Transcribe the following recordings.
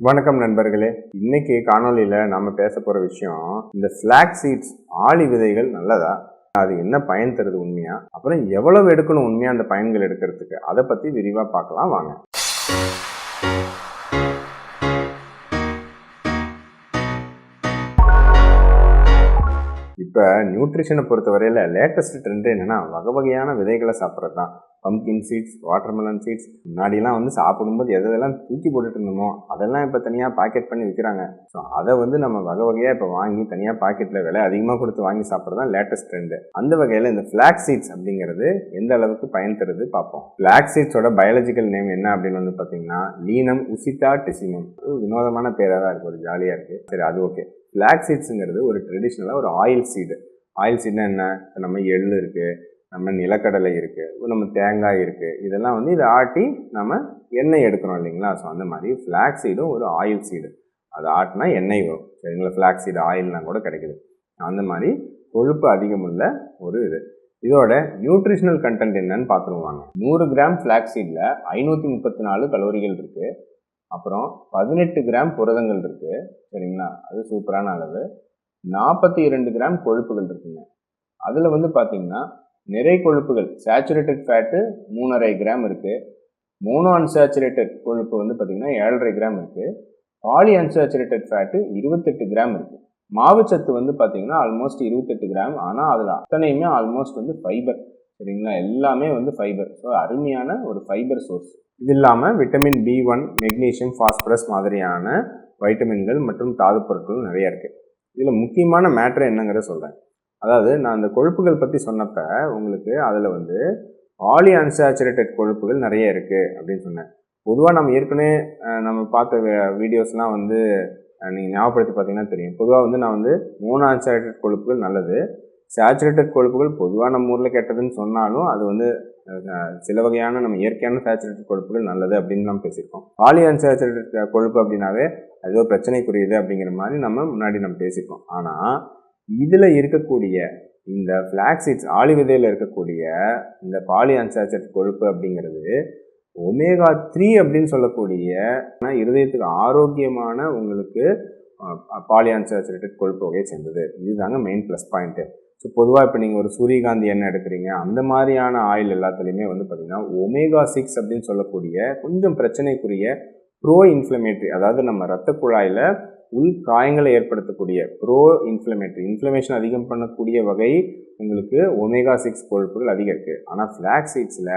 வணக்கம் நண்பர்களே. இன்னைக்கு காணொலியில் நம்ம பேச போகிற விஷயம் இந்த ஸ்லாக் சீட்ஸ் ஆளி விதைகள் நல்லதா? அது என்ன பயன் தருது உண்மையா? அப்புறம் எவ்வளவு எடுக்கணும் உண்மையா அந்த பயன்கள் எடுக்கிறதுக்கு? அதை பத்தி விரிவா பார்க்கலாம் வாங்க. இப்போ நியூட்ரிஷனை பொறுத்தவரையில் லேட்டஸ்ட் ட்ரெண்ட் என்னென்னா வகை வகையான விதைகளை சாப்பிட்றது தான் பம்கின் சீட்ஸ் வாட்டர்மெலன் சீட்ஸ் முன்னாடிலாம் வந்து சாப்பிடும்போது எதெல்லாம் தூக்கி போட்டுட்டு இருந்தோமோ அதெல்லாம் இப்போ தனியாக பாக்கெட் பண்ணி விற்கிறாங்க ஸோ அதை வந்து நம்ம வகை வகையாக இப்போ வாங்கி தனியாக பாக்கெட்டில் விலை அதிகமாக கொடுத்து வாங்கி சாப்பிட்றது தான் லேட்டஸ்ட் ட்ரெண்டு அந்த வகையில் இந்த ஃப்ளாக் சீட்ஸ் அப்படிங்கிறது எந்த அளவுக்கு பயன் தருது பார்ப்போம். ஃப்ளாக் சீட்ஸோட பயாலஜிக்கல் நேம் என்ன அப்படின்னு வந்து பார்த்தீங்கன்னா லீனம் உசிதா டெசிமம் வினோதமான பேராக தான் இருக்குது ஒரு ஜாலியாக இருக்குது சரி அது ஓகே ஃப்ளாக் சீட்ஸுங்கிறது ஒரு ட்ரெடிஷ்னலாக ஒரு ஆயில் சீடு ஆயில் சீட்னா என்ன? இப்போ நம்ம எள் இருக்குது நம்ம நிலக்கடலை இருக்குது நம்ம தேங்காய் இருக்குது இதெல்லாம் வந்து இதை ஆட்டி நம்ம எண்ணெய் எடுக்கிறோம் இல்லைங்களா? ஸோ அந்த மாதிரி ஃப்ளாக் சீடும் ஒரு ஆயில் சீடு அதை ஆட்டினா எண்ணெய் வரும். சரிங்களா? ஃப்ளாக் சீடு ஆயில்லாம் கூட கிடைக்குது. அந்த மாதிரி கொழுப்பு அதிகமுள்ள ஒரு இது. இதோட நியூட்ரிஷனல் கண்டென்ட் என்னன்னு பார்த்துருவாங்க நூறு கிராம் ஃப்ளாக் சீடில் ஐநூற்றி முப்பத்தி நாலு கலோரிகள் இருக்குது அப்புறம் பதினெட்டு கிராம் புரதங்கள் இருக்குது சரிங்களா? அது சூப்பரான அளவு. நாற்பத்தி இரண்டு கிராம் கொழுப்புகள் இருக்குங்க. அதில் வந்து பார்த்தீங்கன்னா நிறை கொழுப்புகள் சேச்சுரேட்டட் ஃபேட்டு மூணரை கிராம் இருக்குது மோனோ அன்சேச்சுரேட்டட் கொழுப்பு வந்து பார்த்திங்கன்னா ஏழரை கிராம் இருக்குது பாலி அன்சேச்சுரேட்டட் ஃபேட்டு இருபத்தெட்டு கிராம் இருக்குது மாவுச்சத்து வந்து பார்த்தீங்கன்னா ஆல்மோஸ்ட் இருபத்தெட்டு கிராம். ஆனால் அதில் அத்தனையுமே ஆல்மோஸ்ட் வந்து ஃபைபர் சரிங்களா? எல்லாமே வந்து ஃபைபர் ஸோ அருமையான ஒரு ஃபைபர் சோர்ஸ் இது இல்லாமல் vitamin B one magnesium phosphorus மாதிரியான வைட்டமின்கள் மற்றும் தாது பொருட்கள் நிறைய இருக்குது இதில் முக்கியமான மேட்ரு என்னங்கிறத சொல்கிறேன் அதாவது நான் அந்த கொழுப்புகள் பற்றி சொன்னப்ப உங்களுக்கு அதில் வந்து ஆலி அன்சாச்சுரேட்டட் கொழுப்புகள் நிறைய இருக்குது அப்படின்னு சொன்னேன். பொதுவாக நம்ம ஏற்கனவே நம்ம பார்த்த வீடியோஸ்லாம் வந்து நீங்கள் ஞாபகப்படுத்தி பார்த்தீங்கன்னா தெரியும். பொதுவாக வந்து நான் வந்து மோனோ அன்சாச்சுரேட்டட் கொழுப்புகள் நல்லது. சேச்சுரேட்டட் கொழுப்புகள் பொதுவாக நம்ம ஊரில் கெட்டதுன்னு சொன்னாலும் அது வந்து சில வகையான நம்ம இயற்கையான சேச்சுரேட்டட் கொழுப்புகள் நல்லது அப்படின்னு நம்ம பேசியிருக்கோம். பாலி அன்சேச்சுரேட்டட் கொழுப்பு அப்படின்னாவே ஏதோ பிரச்சனைக்குரியது அப்படிங்கிற மாதிரி நம்ம முன்னாடி நம்ம பேசியிருக்கோம். ஆனால் இதில் இருக்கக்கூடிய இந்த ஃப்ளாக்ஸீட்ஸ் ஆளி விதையில் இருக்கக்கூடிய இந்த பாலி அன்சேச்சுரேட் கொழுப்பு அப்படிங்கிறது ஒமேகா த்ரீ அப்படின்னு சொல்லக்கூடிய இருதயத்துக்கு ஆரோக்கியமான உங்களுக்கு பாலி அன்சாச்சுரேட்டட் கொழுப்பு வகையை சேர்ந்தது. இதுதாங்க மெயின் ப்ளஸ் பாயிண்ட்டு ஸோ பொதுவாக இப்போ நீங்கள் ஒரு சூரியகாந்தி எண்ணெய் எடுக்கிறீங்க அந்த மாதிரியான ஆயில் எல்லாத்துலேயுமே வந்து பார்த்திங்கன்னா ஒமேகா சிக்ஸ் அப்படின்னு சொல்லக்கூடிய கொஞ்சம் பிரச்சனைக்குரிய ப்ரோ இன்ஃப்ளமேட்ரி அதாவது நம்ம ரத்த குழாயில் உள் காயங்களை ஏற்படுத்தக்கூடிய ப்ரோ இன்ஃப்ளமேட்ரி இன்ஃப்ளமேஷன் அதிகம் பண்ணக்கூடிய வகை உங்களுக்கு ஒமேகா சிக்ஸ் கொழுப்புகள் அதிகம் இருக்குது ஆனால் ஃப்ளாக் சீட்ஸில்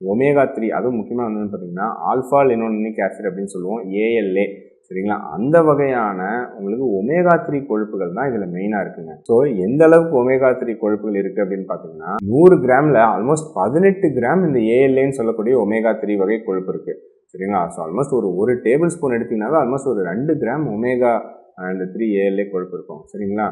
ஒமேகா த்ரீ அதுவும் முக்கியமாக வந்து பார்த்திங்கன்னா ஆல்ஃபா லெனோனிக் ஆசிட் அப்படின்னு சொல்லுவோம் ஏஎல்ஏ சரிங்களா? அந்த வகையான உங்களுக்கு ஒமேகா த்ரீ கொழுப்புகள் தான் இதில் மெயினாக இருக்குங்க. ஸோ எந்த அளவுக்கு ஒமேகா த்ரீ கொழுப்புகள் இருக்குது அப்படின்னு பார்த்தீங்கன்னா நூறு கிராமில் ஆல்மோஸ்ட் பதினெட்டு கிராம் இந்த ஏஎல்ஏன்னு சொல்லக்கூடிய ஒமேகா த்ரீ வகை கொழுப்பு இருக்குது சரிங்களா? ஸோ ஆல்மோஸ்ட் ஒரு ஒரு டேபிள் ஸ்பூன் எடுத்தீங்கன்னாவே ஆல்மோஸ்ட் ஒரு ரெண்டு கிராம் ஒமேகா இந்த த்ரீ ஏஎல்ஏ கொழுப்பு இருக்கும். சரிங்களா?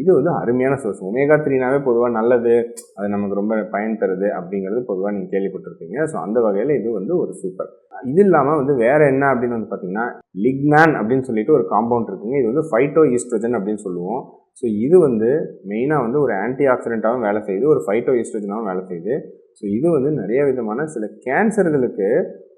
இது வந்து அருமையான சோர்ஸ் ஒமேகா த்ரீனாவே பொதுவாக நல்லது அது நமக்கு ரொம்ப பயன் தருது அப்படிங்கிறது பொதுவாக நீங்கள் கேள்விப்பட்டிருப்பீங்க. ஸோ அந்த வகையில் இது வந்து ஒரு சூப்பர் இது இல்லாமல் வந்து வேறு என்ன அப்படின்னு வந்து பார்த்தீங்கன்னா லிக்னான் அப்படின்னு சொல்லிட்டு ஒரு காம்பவுண்ட் இருக்குங்க. இது வந்து ஃபைட்டோ ஈஸ்ட்ரோஜன் அப்படின்னு சொல்லுவோம். ஸோ இது வந்து மெயினாக வந்து ஒரு ஆன்டி ஆக்சிடென்ட்டாகவும் வேலை செய்யுது ஒரு ஃபைட்டோ ஈஸ்ட்ரோஜனாகவும் வேலை செய்யுது. ஸோ இது வந்து நிறைய விதமான சில கேன்சர்களுக்கு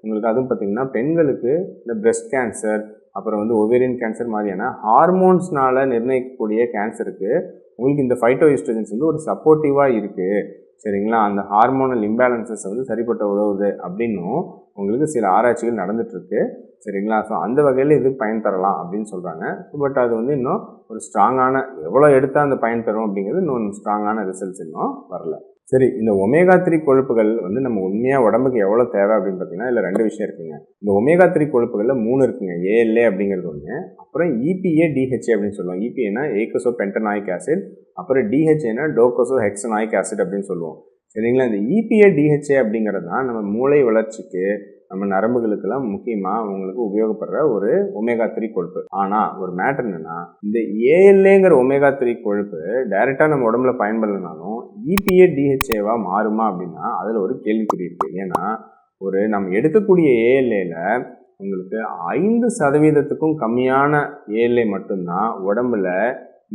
உங்களுக்கு அதுவும் பார்த்திங்கன்னா பெண்களுக்கு இந்த பிரெஸ்ட் கேன்சர் அப்புறம் வந்து ஒவேரியன் கேன்சர் மாதிரியான ஹார்மோன்ஸ்னால் நிர்ணயிக்கக்கூடிய கேன்சருக்கு உங்களுக்கு இந்த ஃபைட்டோ ஈஸ்ட்ரோஜன்ஸ் வந்து ஒரு சப்போர்ட்டிவாக இருக்குது சரிங்களா? அந்த ஹார்மோனல் இம்பேலன்சஸ் வந்து சரிப்பட்ட உதவுது அப்படின்னும் உங்களுக்கு சில ஆராய்ச்சிகள் நடந்துகிட்ருக்கு சரிங்களா? ஸோ அந்த வகையில் இது பயன் தரலாம் அப்படின்னு சொல்கிறாங்க பட் அது வந்து இன்னும் ஒரு ஸ்ட்ராங்கான எவ்வளோ எடுத்தால் அந்த பயன் தரும் அப்படிங்கிறது இன்னும் ஸ்ட்ராங்கான ரிசல்ட்ஸ் இன்னும் வரல. சரி இந்த ஒமேகா த்ரீ கொழுப்புகள் வந்து நம்ம உண்மையாக உடம்புக்கு எவ்வளோ தேவை அப்படின்னு பார்த்தீங்கன்னா இதில் ரெண்டு விஷயம் இருக்குங்க. இந்த ஒமேகா த்ரீ கொழுப்புகளில் மூணு இருக்குங்க. ஏஎல்ஏ அப்படிங்கிறது ஒன்று அப்புறம் இபிஏ டிஹெச்ஏ அப்படின்னு சொல்லுவோம். இபிஏனா ஏகோசோ பென்டனாயிக் ஆசிட் அப்புறம் டிஹெச்ஏனா டோகோசோ ஹெக்ஸனாயிக் ஆசிட் அப்படின்னு சொல்லுவோம். சரிங்களா? இந்த இபிஏ டிஹெச்ஏ அப்படிங்கிறது தான் நம்ம மூளை வளர்ச்சிக்கு நம்ம நரம்புகளுக்கெல்லாம் முக்கியமாக உங்களுக்கு உபயோகப்படுற ஒரு ஒமேகா த்ரீ கொழுப்பு. ஆனால் ஒரு மேட்டர் என்னென்னா இந்த ஏஎல்ஏங்கிற ஒமேகா த்ரீ கொழுப்பு டைரெக்டாக நம்ம உடம்புல பயன்படலைனாலும் இபிஏ டிஹெச்ஏவா மாறுமா அப்படின்னா அதில் ஒரு கேள்விக்குறி இருக்குது ஏன்னா ஒரு நம்ம எடுக்கக்கூடிய ஏஎல்ஏல உங்களுக்கு ஐந்து சதவீதத்துக்கும் கம்மியான ஏஎல்ஏ மட்டும்தான் உடம்புல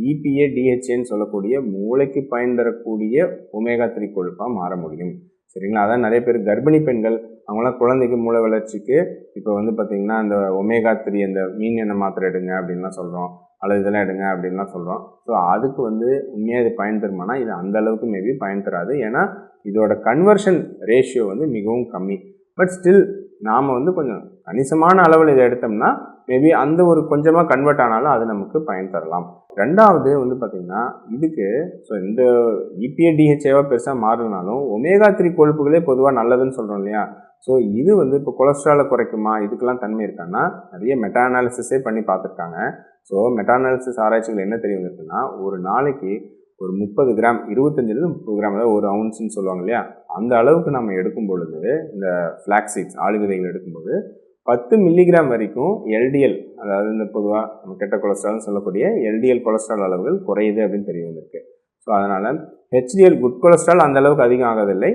இபிஏ டிஹெச்ஏன்னு சொல்லக்கூடிய மூளைக்கு பயன் தரக்கூடிய ஒமேகா த்ரீ கொழுப்பாக மாற முடியும். சரிங்களா? அதான் நிறைய பேர் கர்ப்பிணி பெண்கள் அவங்களாம் குழந்தைக்கு மூளை வளர்ச்சிக்கு இப்போ வந்து பார்த்திங்கன்னா அந்த ஒமேகா த்ரீ அந்த மீன் எண்ணெய் மாத்திரை எடுங்க அப்படின்லாம் சொல்கிறோம் அல்லது இதெல்லாம் எடுங்க அப்படின்லாம் சொல்கிறோம் ஸோ அதுக்கு வந்து உண்மையாக இது பயன் தருமானா இது அந்த அளவுக்கு மேபி பயன் தராது ஏன்னா இதோட கன்வர்ஷன் ரேஷியோ வந்து மிகவும் கம்மி. பட் ஸ்டில் நாம் வந்து கொஞ்சம் கணிசமான அளவில் இதை எடுத்தோம்னா மேபி அந்த ஒரு கொஞ்சமாக கன்வெர்ட் ஆனாலும் அது நமக்கு பயன் தரலாம். ரெண்டாவது வந்து பார்த்திங்கன்னா இதுக்கு ஸோ இந்த இபிஏ டிஹெச்ஏவாக பெருசாக மாறினாலும் ஒமேகா த்ரீ கொழுப்புகளே பொதுவாக நல்லதுன்னு சொல்கிறோம் இல்லையா? ஸோ இது வந்து இப்போ கொலஸ்ட்ராலை குறைக்குமா? இதுக்கெல்லாம் தன்மை இருக்கான்னா நிறைய மெட்டா அனாலிசிஸே பண்ணி பார்த்துருக்காங்க. ஸோ மெட்டா அனாலிசிஸ் ஆராய்ச்சிகள் என்ன தெரிய வந்திருக்குன்னா ஒரு நாளைக்கு ஒரு முப்பது கிராம் இருபத்தஞ்சிலிருந்து முப்பது கிராம் அதாவது ஒரு அவுன்ஸ்னு சொல்லுவாங்க இல்லையா? அந்த அளவுக்கு நம்ம எடுக்கும் பொழுது இந்த ஃப்ளாக் சீட்ஸ் ஆளுவிதைகள் எடுக்கும்போது பத்து மில்லிகிராம் வரைக்கும் எல்டிஎல் அதாவது இந்த பொதுவாக நம்ம கெட்ட கொலஸ்ட்ரால்னு சொல்லக்கூடிய எல்டிஎல் கொலஸ்ட்ரால் அளவுகள் குறையுது அப்படின்னு தெரிய வந்திருக்கு. ஸோ அதனால் ஹெச்டிஎல் குட் கொலஸ்ட்ரால் அந்த அளவுக்கு அதிகம் ஆகதில்லை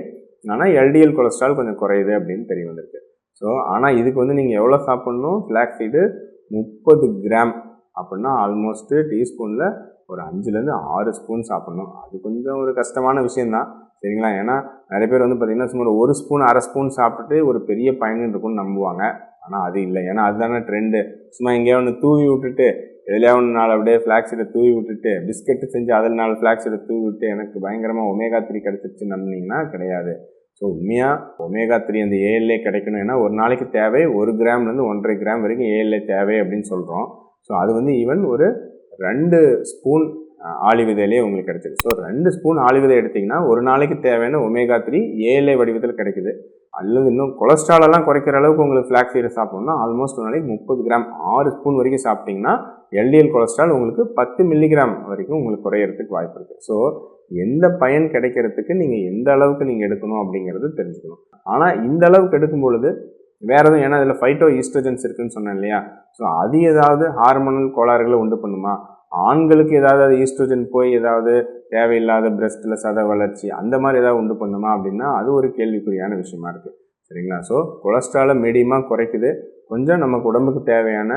ஆனால் எல்டிஎல் கொலஸ்ட்ரால் கொஞ்சம் குறையுது அப்படின்னு தெரிய வந்திருக்கு. ஸோ ஆனால் இதுக்கு வந்து நீங்கள் எவ்வளோ சாப்பிட்ணும்? ஃப்ளாக் சீடு முப்பது கிராம் அப்படின்னா ஆல்மோஸ்ட்டு டீஸ்பூனில் ஒரு அஞ்சுலேருந்து ஆறு ஸ்பூன் சாப்பிட்ணும். அது கொஞ்சம் ஒரு கஷ்டமான விஷயந்தான் சரிங்களா? ஏன்னா நிறைய பேர் வந்து பார்த்திங்கன்னா சும்மா ஒரு ஸ்பூன் அரை ஸ்பூன் சாப்பிட்டுட்டு ஒரு பெரிய பயன் இருக்கும்னு நம்புவாங்க. ஆனால் அது இல்லை. ஏன்னா அதுதானே ட்ரெண்டு சும்மா எங்கேயா ஒன்று தூவி விட்டுட்டு எதுலையா ஒன்று நாள் அப்படியே ஃப்ளாக்ஸிடை தூவி விட்டுட்டு பிஸ்கெட்டு செஞ்சு அதில் நாலு ஃப்ளாக்ஸிடை தூவி விட்டு எனக்கு பயங்கரமாக ஒமேகா த்ரீ கிடச்சிருச்சு நம்பினீங்கன்னா கிடையாது. ஸோ உண்மையாக ஒமேகா த்ரீ அந்த ஏஎல்ஏ கிடைக்கணும். ஏன்னா ஒரு நாளைக்கு தேவை ஒரு கிராம்லேருந்து ஒன்றரை கிராம் வரைக்கும் ஏஎல்ஏ தேவை அப்படின்னு சொல்கிறோம் ஸோ அது வந்து ஈவன் ஒரு ரெண்டு ஸ்பூன் ஆலிவிதையிலே உங்களுக்கு கிடைச்சிது. ஸோ ரெண்டு ஸ்பூன் ஆலிவிதை எடுத்திங்கன்னா ஒரு நாளைக்கு தேவையான ஒமேகா த்ரீ ஏஎல்ஏ வடிவத்தில் கிடைக்குது. அல்லது இன்னும் கொலஸ்ட்ராலெல்லாம் குறைக்கிற அளவுக்கு உங்களுக்கு ஃப்ளாக் சீடை சாப்பிட்ணும்னா ஆல்மோஸ்ட் ஒரு நாளைக்கு முப்பது கிராம் ஆறு ஸ்பூன் வரைக்கும் சாப்பிட்டிங்கன்னா எல்டிஎல் கொலஸ்ட்ரால் உங்களுக்கு பத்து மில்லிகிராம் வரைக்கும் உங்களுக்கு குறையிறதுக்கு வாய்ப்பு இருக்குது ஸோ எந்த பயன் கிடைக்கிறதுக்கு நீங்கள் எந்த அளவுக்கு நீங்கள் எடுக்கணும் அப்படிங்கிறது தெரிஞ்சுக்கணும். ஆனால் இந்த அளவுக்கு எடுக்கும் பொழுது வேற எதுவும் ஏன்னா இதில் ஃபைட்டோ ஈஸ்ட்ரஜன்ஸ் இருக்குன்னு சொன்னேன் இல்லையா? ஸோ அது ஏதாவது ஹார்மோனல் கோளாறுகளை உண்டு பண்ணுமா? ஆண்களுக்கு ஏதாவது அது ஈஸ்ட்ரோஜன் போய் ஏதாவது தேவையில்லாத பிரஸ்ட்டில் சத வளர்ச்சி அந்த மாதிரி ஏதாவது உண்டு பண்ணுமா அப்படின்னா அது ஒரு கேள்விக்குறியான விஷயமா இருக்குது சரிங்களா? ஸோ கொலஸ்ட்ராலை மீடியமாக குறைக்குது. கொஞ்சம் நமக்கு உடம்புக்கு தேவையான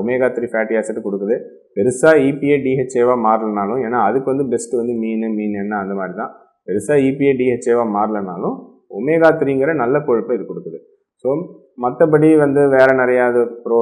ஒமேகா த்ரீ ஃபேட்டி ஆசிட் கொடுக்குது. பெருசாக இபிஏ டிஹெச்ஏவாக மாறலனாலும் ஏன்னா அதுக்கு வந்து பெஸ்ட்டு வந்து மீன் மீன் எண்ணெய் அந்த மாதிரி தான். பெருசாக இபிஏ டிஹெச்ஏவாக மாறலனாலும் ஒமேகா த்ரீங்கிற நல்ல கொழுப்பை இது கொடுக்குது. ஸோ மற்றபடி வந்து வேறு நிறையா அது pro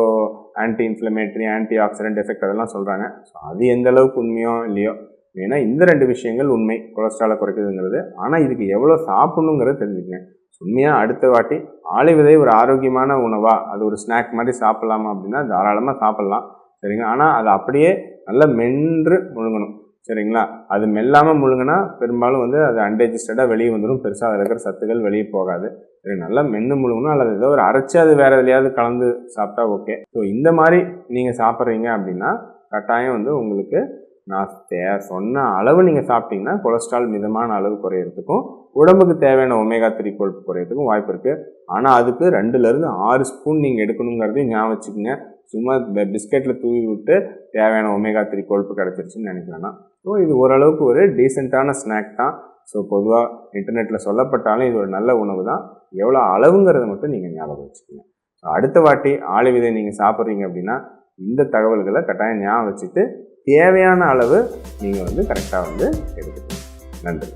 anti inflammatory anti oxidant effect அதெல்லாம் சொல்கிறாங்க ஸோ அது எந்த அளவுக்கு உண்மையோ இல்லையோ ஏன்னா இந்த ரெண்டு விஷயங்கள் உண்மை. கொலஸ்ட்ராலை குறைக்குதுங்கிறது. ஆனால் இதுக்கு எவ்வளோ சாப்பிடணுங்கிறத தெரிஞ்சுக்கங்க. உண்மையாக அடுத்த வாட்டி ஆலை விதை ஒரு ஆரோக்கியமான உணவா அது ஒரு ஸ்நாக் மாதிரி சாப்பிட்லாமா அப்படின்னா தாராளமாக சாப்பிட்லாம். சரிங்க ஆனால் அதை அப்படியே நல்லா மென்று முழுங்கணும். சரிங்களா? அது மெல்லாமல் முழுங்கினா பெரும்பாலும் வந்து அது அன்டைஜஸ்டடாக வெளியே வந்துடும் பெருசாக அதில் இருக்கிற சத்துக்கள் வெளியே போகாது. நல்லா மென்று முழுங்கணும் அல்லது ஏதோ ஒரு அரைச்சி அது வேறு எதுலையாவது கலந்து சாப்பிட்டா ஓகே ஸோ இந்த மாதிரி நீங்கள் சாப்பிட்றீங்க அப்படின்னா கட்டாயம் வந்து உங்களுக்கு நான் தே சொன்ன அளவு நீங்கள் சாப்பிட்டீங்கன்னா கொலஸ்ட்ரால் மிதமான அளவு குறையிறதுக்கும் உடம்புக்கு தேவையான ஒமேகா த்ரீ கொழுப்பு குறையிறதுக்கும் வாய்ப்பு இருக்குது ஆனால் அதுக்கு ரெண்டுலேருந்து ஆறு ஸ்பூன் நீங்கள் எடுக்கணுங்கிறதையும் ஞாபகம் வச்சுக்கோங்க. சும்மா பிஸ்கெட்டில் தூவி விட்டு தேவையான ஒமேகா த்ரீ கொழுப்பு கிடச்சிருச்சுன்னு நினைக்கிறேன்னா ஸோ இது ஓரளவுக்கு ஒரு டீசெண்டான ஸ்நாக் தான். ஸோ பொதுவாக இன்டர்நெட்டில் சொல்லப்பட்டாலும் இது ஒரு நல்ல உணவு தான். எவ்வளோ அளவுங்கிறத மட்டும் நீங்கள் ஞாபகம் வச்சுக்கோங்க. ஸோ அடுத்த வாட்டி ஆளு விதை நீங்கள் சாப்பிட்றீங்க அப்படின்னா இந்த தகவல்களை கட்டாயம் ஞாபகம் வச்சுட்டு தேவையான அளவு நீங்கள் வந்து கரெக்டாக வந்து எடுத்துக்கணும் நன்றி.